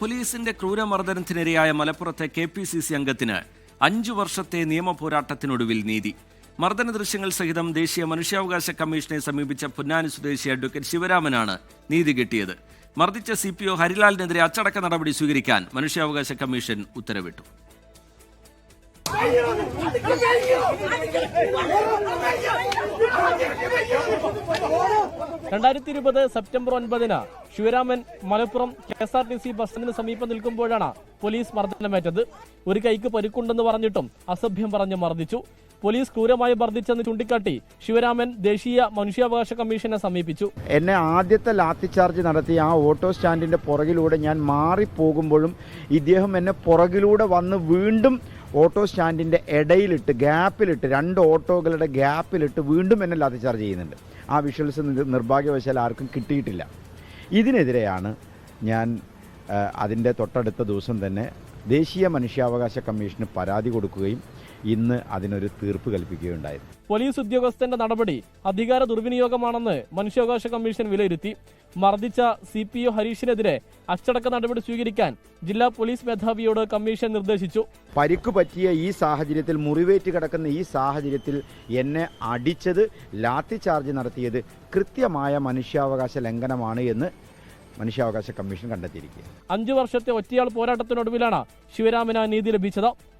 പോലീസിന്റെ ക്രൂരമർദ്ദനത്തിനിരയായ മലപ്പുറത്തെ K P C C അംഗത്തിന് അഞ്ചു വർഷത്തെ നിയമ പോരാട്ടത്തിനൊടുവിൽ നീതി മർദ്ദന ദൃശ്യങ്ങൾ സഹിതം ദേശീയ മനുഷ്യാവകാശ കമ്മീഷനെ സമീപിച്ച പൊന്നാനി സ്വദേശി അഡ്വക്കേറ്റ് ശിവരാമനാണ് നീതി കിട്ടിയത് മർദ്ദിച്ച സി പി ഒ ഹരിലാലിനെതിരെ അച്ചടക്ക നടപടി സ്വീകരിക്കാൻ മനുഷ്യാവകാശ കമ്മീഷൻ ഉത്തരവിട്ടു രണ്ടായിരത്തി ഇരുപത് സെപ്റ്റംബർ ഒൻപതിന് Sivaraman Malappuram K S R T C bus സ്റ്റാൻഡിന് സമീപം നിൽക്കുമ്പോഴാണ് പോലീസ് മർദ്ദനമേറ്റത്. ഒരു കൈക്ക് പരിക്കുണ്ടെന്ന് പറഞ്ഞിട്ടും അസഭ്യം പറഞ്ഞ് മർദ്ദിച്ചു. പോലീസ് ക്രൂരമായി മർദ്ദിച്ചെന്ന് ചൂണ്ടിക്കാട്ടി ശിവരാമൻ ദേശീയ മനുഷ്യാവകാശ കമ്മീഷനെ സമീപിച്ചു. എന്നെ ആദ്യത്തെ ലാത്തി ചാർജ് നടത്തി ആ ഓട്ടോ സ്റ്റാൻഡിന്റെ പുറകിലൂടെ ഞാൻ മാറിപ്പോകുമ്പോഴും ഇദ്ദേഹം എന്നെ പുറകിലൂടെ വന്ന് വീണ്ടും ഓട്ടോ സ്റ്റാൻഡിന്റെ ഇടയിലിട്ട് ഗ്യാപ്പിലിട്ട് രണ്ട് ഓട്ടോകളുടെ ഗ്യാപ്പിലിട്ട് വീണ്ടും എന്നെ ലാത്തി ചാർജ് ചെയ്യുന്നുണ്ട്. ആ വിഷ്വൽസ് നിർഭാഗ്യവശാൽ ആർക്കും കിട്ടിയിട്ടില്ല. ഇതിനെതിരെയാണ് ഞാൻ അതിന്റെ തൊട്ടടുത്ത ദിവസം തന്നെ ദേശീയ മനുഷ്യാവകാശ കമ്മീഷന് പരാതി കൊടുക്കുകയും ഇന്ന് അതിനൊരു തീർപ്പ് കൽപ്പിക്കുകയുണ്ടായത് പോലീസ് ഉദ്യോഗസ്ഥന്റെ നടപടി അധികാര ദുർവിനിയോഗമാണെന്ന് മനുഷ്യാവകാശ കമ്മീഷൻ വിലയിരുത്തി. മർദ്ദിച്ച സി പി ഒ ഹരീഷിനെതിരെ അച്ചടക്ക നടപടി സ്വീകരിക്കാൻ ജില്ലാ പോലീസ് മേധാവിയോട് കമ്മീഷൻ നിർദ്ദേശിച്ചു. പരിക്ക് പറ്റിയ ഈ സാഹചര്യത്തിൽ മുറിവേറ്റ് കിടക്കുന്ന ഈ സാഹചര്യത്തിൽ എന്നെ അടിച്ചത് ലാത്തി ചാർജ് നടത്തിയത് കൃത്യമായ മനുഷ്യാവകാശ ലംഘനമാണ് എന്ന് മനുഷ്യാവകാശ കമ്മീഷൻ കണ്ടെത്തിയിരിക്കുക അഞ്ചു വർഷത്തെ ഒറ്റയാൾ പോരാട്ടത്തിനൊടുവിലാണ് ശിവരാമന് നീതി ലഭിച്ചത്.